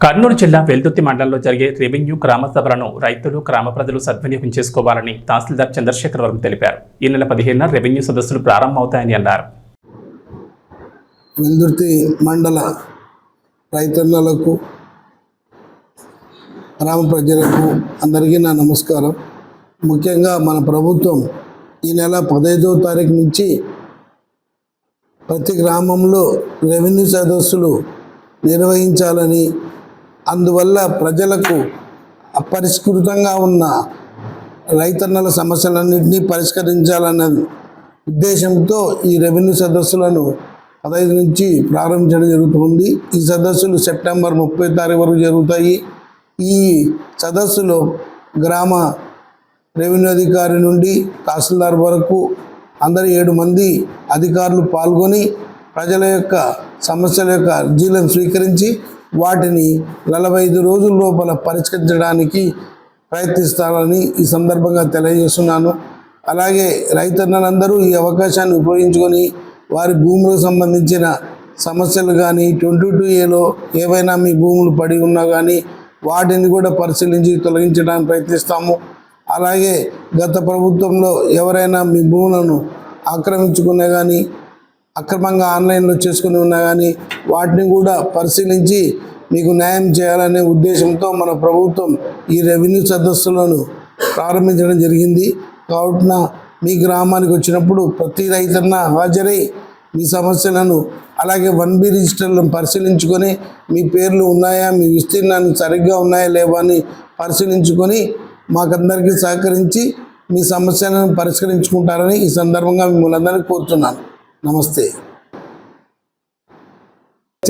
కర్నూలు జిల్లా వెల్దుర్తి మండలంలో జరిగే రెవెన్యూ గ్రామ సభలను రైతులు గ్రామ ప్రజలు సద్వినియోగం చేసుకోవాలని తహసీల్దార్ చంద్రశేఖర్ వర్మ తెలిపారు. ఈ నెల పదిహేనున రెవెన్యూ సదస్సులు ప్రారంభమవుతాయని అన్నారు. వెల్దుర్తి మండల రైతన్నలకు గ్రామ ప్రజలకు అందరికీ నా నమస్కారం. ముఖ్యంగా మన ప్రభుత్వం ఈ నెల పదహైదవ తారీఖు నుంచి ప్రతి గ్రామంలో రెవెన్యూ సదస్సులు నిర్వహించాలని అందువల్ల ప్రజలకు అపరిష్కృతంగా ఉన్న రైతన్నల సమస్యలన్నింటినీ పరిష్కరించాలన్న ఉద్దేశంతో ఈ రెవెన్యూ సదస్సులను పదహైదు నుంచి ప్రారంభించడం జరుగుతుంది. ఈ సదస్సులు సెప్టెంబర్ ముప్పై తారీఖు వరకు జరుగుతాయి. ఈ సదస్సులో గ్రామ రెవెన్యూ అధికారి నుండి తహసీల్దార్ వరకు అందరు ఏడు మంది అధికారులు పాల్గొని ప్రజల యొక్క సమస్యల యొక్క అర్జీలను స్వీకరించి వాటిని నలభై ఐదు రోజుల లోపల పరిష్కరించడానికి ప్రయత్నిస్తానని ఈ సందర్భంగా తెలియజేస్తున్నాను. అలాగే రైతన్నలందరూ ఈ అవకాశాన్ని ఉపయోగించుకొని వారి భూములకు సంబంధించిన సమస్యలు కానీ ట్వంటీ టూ ఏలో ఏవైనా మీ భూములు పడి ఉన్నా కానీ వాటిని కూడా పరిశీలించి తొలగించడానికి ప్రయత్నిస్తాము. అలాగే గత ప్రభుత్వంలో ఎవరైనా మీ భూములను ఆక్రమించుకున్నా కానీ అక్రమంగా ఆన్లైన్లో చేసుకుని ఉన్నా కానీ వాటిని కూడా పరిశీలించి మీకు న్యాయం చేయాలనే ఉద్దేశంతో మన ప్రభుత్వం ఈ రెవెన్యూ సదస్సులను ప్రారంభించడం జరిగింది. కావున మీ గ్రామానికి వచ్చినప్పుడు ప్రతి రైతన్న హాజరై మీ సమస్యలను అలాగే వన్ బి రిజిస్టర్లను పరిశీలించుకొని మీ పేర్లు ఉన్నాయా మీ విస్తీర్ణాన్ని సరిగ్గా ఉన్నాయా లేవా అని పరిశీలించుకొని మాకందరికీ సహకరించి మీ సమస్యలను పరిష్కరించుకుంటారని ఈ సందర్భంగా మిమ్మల్ని అందరికీ కోరుతున్నాను. నమస్తే.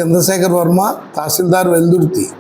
చంద్రశేఖర్ వర్మ తహసీల్దార్ వెల్దుర్తి.